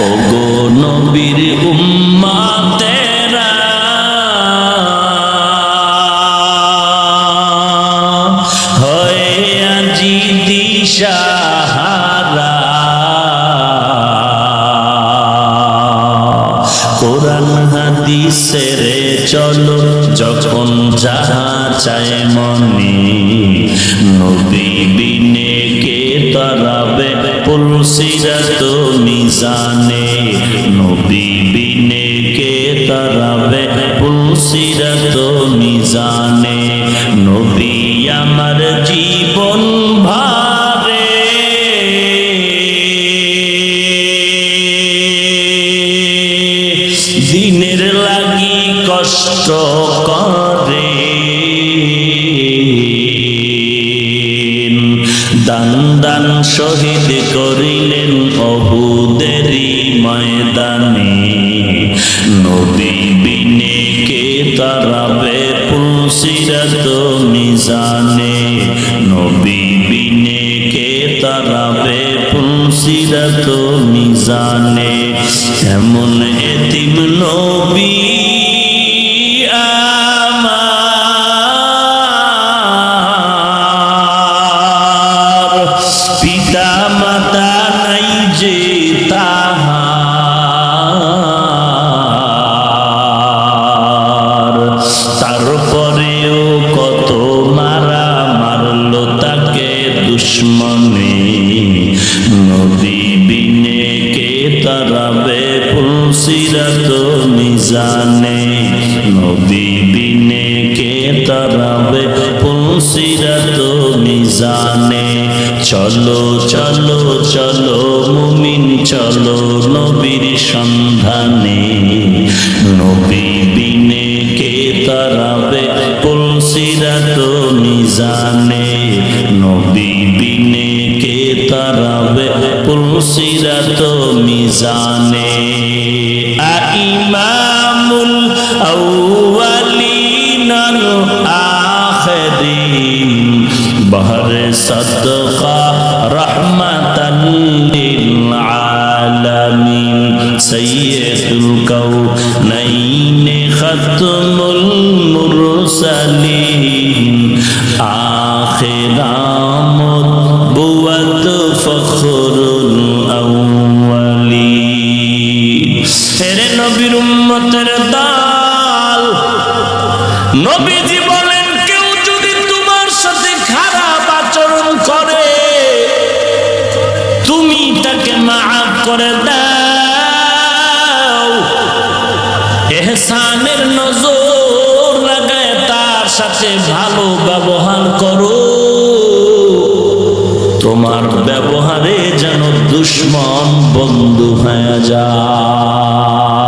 ওগো নবীর উম্মাতেরা হয়ে আজি দিশাহারা কোরআন হাদিসের চলো, যখন যাহা চায় মনে, নবী বিনে কে তারাবে। পুলসিরাত মিজানে, নবী বিনে কে তারাবে? পুলসিরাত মিজানে, নবী আমার জীবন ভারে। দিনের লাগি কষ্ট করে দান দান শহীদ করিলেন অহুদেরি ময়দানে। নবী বিনে কে তারাবে পুলসিরাত মিজানে। নবী বিনে কে তারাবে পুলসিরাত মিজানে। এমন এতিম নবী পিতা মাতা নাই যে তাহার। তারপরেও কত মারা মারলো তাকে দুশ্মনে। নদী বিনে কে তারাবে ফুলসিরাত মিজানে। নদী বিনে কে তারাবে ফুলসিরাত মিজানে। চলো চলো চলো, মুমিন, চলো নবীর সন্ধানে। নবী বিনে কে তারাবে? পুলসিরাত মিজানে নবী বিনে কে তারাবে? পুলসিরাত মিজানে আইমামুল আউয়ালিনাল بهر صدقة رحمة للعالمين سيد الكونين ختم المرسلين آخر مطبوة فخر الأولين হেরে নবীর উম্মতের দাল নবীজি বলেন করে দাও। এহসানের নজর লাগায় তার সাথে ভালো ব্যবহার করো। তোমার ব্যবহারে যেন দুশ্মন বন্ধু হয়ে যায়।